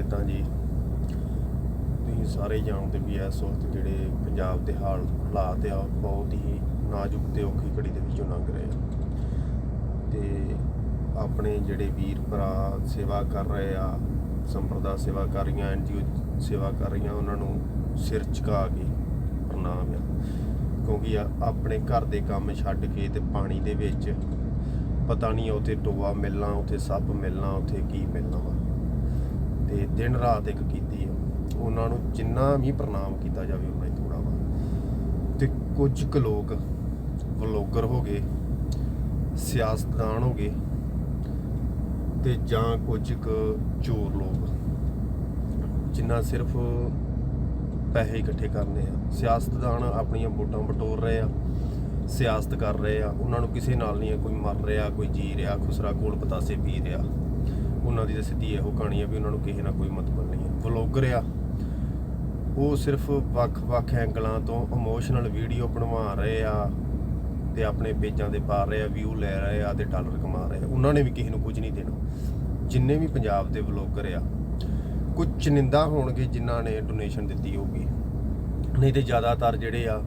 ਕਿਦਾਂ ਜੀ? ਤੁਸੀਂ ਸਾਰੇ ਜਾਣਦੇ ਵੀ ਇਸ ਵਕਤ ਜਿਹੜੇ ਪੰਜਾਬ ਦੇ ਹਾਲ ਹਾਲਾਤ ਆ ਬਹੁਤ ਹੀ ਨਾਜ਼ੁਕ ਤੇ ਔਖੀ ਘੜੀ ਦੇ ਵਿੱਚੋਂ ਲੰਘ ਰਹੇ ਆ। ਤੇ ਆਪਣੇ ਜਿਹੜੇ ਵੀਰ ਭਰਾ ਸੇਵਾ ਕਰ ਰਹੇ ਆ, ਸੰਪਰਦਾ ਸੇਵਾ ਕਰ ਰਹੀਆਂ ਐਨਜੀਓ ਸੇਵਾ ਕਰ ਰਹੀਆਂ, ਉਹਨਾਂ ਨੂੰ ਸਿਰ ਝੁਕਾ ਕੇ ਪ੍ਰਣਾਮ ਆ। ਕਿਉਂਕਿ ਆਪਣੇ ਘਰ ਦੇ ਕੰਮ ਛੱਡ ਕੇ ਤੇ ਪਾਣੀ ਦੇ ਵਿੱਚ ਪਤਾ ਨਹੀਂ ਉੱਥੇ ਟੋਆ ਮਿਲਣਾ, ਉੱਥੇ ਸੱਪ ਮਿਲਣਾ, ਉੱਥੇ ਕੀ ਮਿਲਣਾ ਵਾ। ਤੇ ਦਿਨ ਰਾਤ ਇੱਕ ਕੀਤੀ ਆ ਉਹਨਾਂ ਨੂੰ ਜਿੰਨਾ ਵੀ ਪ੍ਰਣਾਮ ਕੀਤਾ ਜਾਵੇ, ਉਹਨਾਂ ਹੀ ਥੋੜਾ ਵਾ। ਤੇ ਕੁਝ ਕੁ ਲੋਕ ਵਲੋਗਰ ਹੋ ਗਏ, ਸਿਆਸਤਦਾਨ ਹੋ ਗਏ ਤੇ ਜਾਂ ਕੁਝ ਕੁ ਚੋਰ ਲੋਕ, ਜਿੰਨਾ ਸਿਰਫ ਪੈਸੇ ਇਕੱਠੇ ਕਰਨੇ ਆ। ਸਿਆਸਤਦਾਨ ਆਪਣੀਆਂ ਵੋਟਾਂ ਬਟੋਰ ਰਹੇ ਆ, ਸਿਆਸਤ ਕਰ ਰਹੇ ਆ। ਉਹਨਾਂ ਨੂੰ ਕਿਸੇ ਨਾਲ ਨਹੀਂ ਹੈ ਕੋਈ ਮਰ ਰਿਹਾ, ਕੋਈ ਜੀ ਰਿਹਾ, ਖੁਸਰਾ ਕੋਲ ਪਤਾਸੇ ਪੀ ਰਿਹਾ। ਉਹਨਾਂ ਦੀ ਤਾਂ ਸਿੱਧੀ ਇਹੋ ਕਹਾਣੀ ਆ ਵੀ ਉਹਨਾਂ ਨੂੰ ਕਿਸੇ ਨਾਲ ਕੋਈ ਮਤਲਬ ਨਹੀਂ ਹੈ ਵਲੋਗਰ ਆ। ਉਹ ਸਿਰਫ ਵੱਖ-ਵੱਖ ਐਂਗਲਾਂ ਤੋਂ ਇਮੋਸ਼ਨਲ ਵੀਡੀਓ ਬਣਵਾ ਰਹੇ ਆ ਤੇ ਆਪਣੇ ਪੇਜਾਂ ਦੇ ਪਾ ਰਹੇ ਆ ਵਿਊ ਲੈ ਰਹੇ ਆ ਤੇ ਡਾਲਰ ਕਮਾ ਰਹੇ ਆ। ਉਹਨਾਂ ਨੇ ਵੀ ਕਿਸੇ ਨੂੰ ਕੁਝ ਨਹੀਂ ਦੇਣਾ। ਜਿੰਨੇ ਵੀ ਪੰਜਾਬ ਦੇ ਵਲੋਗਰ ਆ ਕੁਝ ਚਨਿੰਦਾ ਹੋਣਗੇ ਜਿਨ੍ਹਾਂ ਨੇ ਡੋਨੇਸ਼ਨ ਦਿੱਤੀ ਹੋਊਗੀ। ਨਹੀਂ ਤੇ ਜ਼ਿਆਦਾਤਰ ਜਿਹੜੇ ਆ,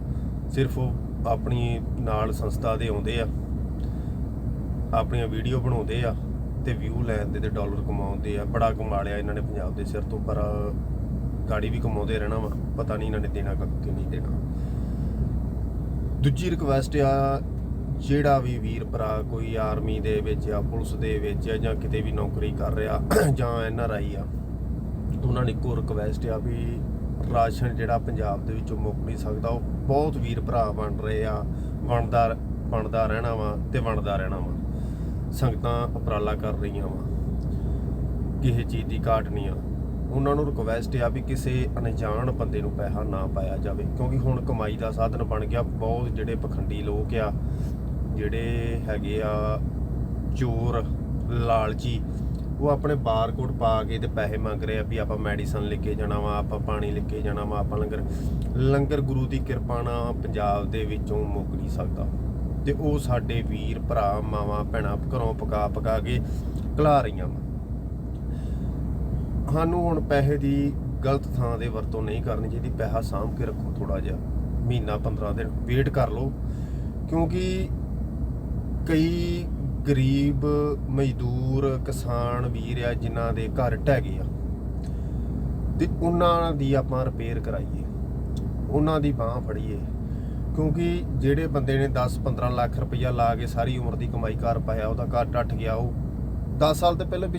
ਸਿਰਫ ਉਹ ਆਪਣੀ ਨਾਲ ਸੰਸਥਾ ਦੇ ਆਉਂਦੇ ਆ, ਆਪਣੀਆਂ ਵੀਡੀਓ ਬਣਾਉਂਦੇ ਆ। ਤੇ ਵਿਊ ਲੈਂਦੇ ਤੇ ਡਾਲਰ ਕਮਾਉਂਦੇ ਆ, ਬੜਾ ਕਮਾ ਲਿਆ ਇਹਨਾਂ ਨੇ ਪੰਜਾਬ ਦੇ ਸਿਰ ਤੋਂ, ਪਰ ਗਾੜੀ ਵੀ ਕਮਾਉਂਦੇ ਰਹਿਣਾ ਵਾ, ਪਤਾ ਨਹੀਂ ਇਹਨਾਂ ਨੇ ਦੇਣਾ ਕਦ ਕਿ ਨਹੀਂ ਦੇਣਾ। ਦੂਜੀ ਰਿਕਵੈਸਟ ਆ, ਜਿਹੜਾ ਵੀ ਵੀਰ ਭਰਾ ਕੋਈ ਆਰਮੀ ਦੇ ਵਿੱਚ ਆ, ਪੁਲਿਸ ਦੇ ਵਿੱਚ ਆ, ਜਾਂ ਕਿਤੇ ਵੀ ਨੌਕਰੀ ਕਰ ਰਿਹਾ, ਜਾਂ ਐਨ ਆਰ ਆਈ ਆ, ਉਹਨਾਂ ਨੇ ਇੱਕੋ ਰਿਕਵੈਸਟ ਆ ਵੀ ਰਾਸ਼ਨ ਜਿਹੜਾ ਪੰਜਾਬ ਦੇ ਵਿੱਚੋਂ ਮੁੱਕ ਨਹੀਂ ਸਕਦਾ, ਉਹ ਬਹੁਤ ਵੀਰ ਭਰਾ ਬਣ ਰਹੇ ਆ, ਬਣਦਾ ਬਣਦਾ ਰਹਿਣਾ ਵਾ ਤੇ ਬਣਦਾ ਰਹਿਣਾ ਵਾ। ਸੰਗਤਾਂ ਉਪਰਾਲਾ ਕਰ ਰਹੀਆਂ ਵਾ। ਕਿਸੇ ਚੀਜ਼ ਦੀ ਘਾਟ ਨਹੀਂ ਆ। ਉਹਨਾਂ ਨੂੰ ਰਿਕਵੈਸਟ ਆ ਵੀ ਕਿਸੇ ਅਣਜਾਣ ਬੰਦੇ ਨੂੰ ਪੈਸਾ ਨਾ ਪਾਇਆ ਜਾਵੇ। ਕਿਉਂਕਿ ਹੁਣ ਕਮਾਈ ਦਾ ਸਾਧਨ ਬਣ ਗਿਆ। ਬਹੁਤ ਜਿਹੜੇ ਪਖੰਡੀ ਲੋਕ ਆ, ਜਿਹੜੇ ਹੈਗੇ ਆ ਚੋਰ, ਲਾਲਚੀ, ਉਹ ਆਪਣੇ ਬਾਰਕੋਡ ਪਾ ਕੇ ਤੇ ਪੈਸੇ ਮੰਗ ਰਹੇ ਆ ਵੀ ਆਪਾਂ ਮੈਡੀਸਨ ਲੈ ਕੇ ਜਾਣਾ ਵਾ, ਆਪਾਂ ਪਾਣੀ ਲੈ ਕੇ ਜਾਣਾ ਵਾ, ਆਪਾਂ ਲੰਗਰ। ਲੰਗਰ ਗੁਰੂ ਦੀ ਕਿਰਪਾ ਨਾਲ ਪੰਜਾਬ ਦੇ ਵਿੱਚੋਂ ਮੁੱਕ ਨਹੀਂ ਸਕਦਾ। ਤੇ ਉਹ ਸਾਡੇ ਵੀਰ, ਭਰਾ, ਮਾਵਾਂ, ਭੈਣਾਂ ਘਰੋਂ ਪਕਾ ਪਕਾ ਕੇ ਘਲਾ ਰਹੀਆਂ ਵਾ। ਸਾਨੂੰ ਹੁਣ ਪੈਸੇ ਦੀ ਗਲਤ ਥਾਂ ਦੇ ਵਰਤੋਂ ਨਹੀਂ ਕਰਨੀ ਚਾਹੀਦੀ। ਪੈਸਾ ਸਾਂਭ ਕੇ ਰੱਖੋ ਥੋੜਾ ਜਿਹਾ। ਮਹੀਨਾ 15 ਦਿਨ ਵੇਟ ਕਰ ਲਓ। ਕਿਉਂਕਿ ਕਈ ਗਰੀਬ, ਮਜ਼ਦੂਰ, ਕਿਸਾਨ ਵੀਰ ਆ, ਜਿਨ੍ਹਾਂ ਦੇ ਘਰ ਢਹਿ ਗਏ ਆ। ਤੇ ਉਹਨਾਂ ਦੀ ਆਪਾਂ ਰਿਪੇਅਰ ਕਰਾਈਏ। ਉਹਨਾਂ ਦੀ ਬਾਹ ਫੜੀਏ। ਕਿਉਂਕਿ ਜਿਹੜੇ ਬੰਦੇ ਨੇ 10-15 ਲੱਖ ਰੁਪਈਆ ਲਾ ਕੇ ਸਾਰੀ ਉਮਰ ਦੀ ਕਮਾਈ ਕਰ ਪਾਇਆ, ਉਹਦਾ ਘਰ ਟੱਟ ਗਿਆ, ਉਹ 10 ਸਾਲ ਤੋਂ ਪਹਿਲਾਂ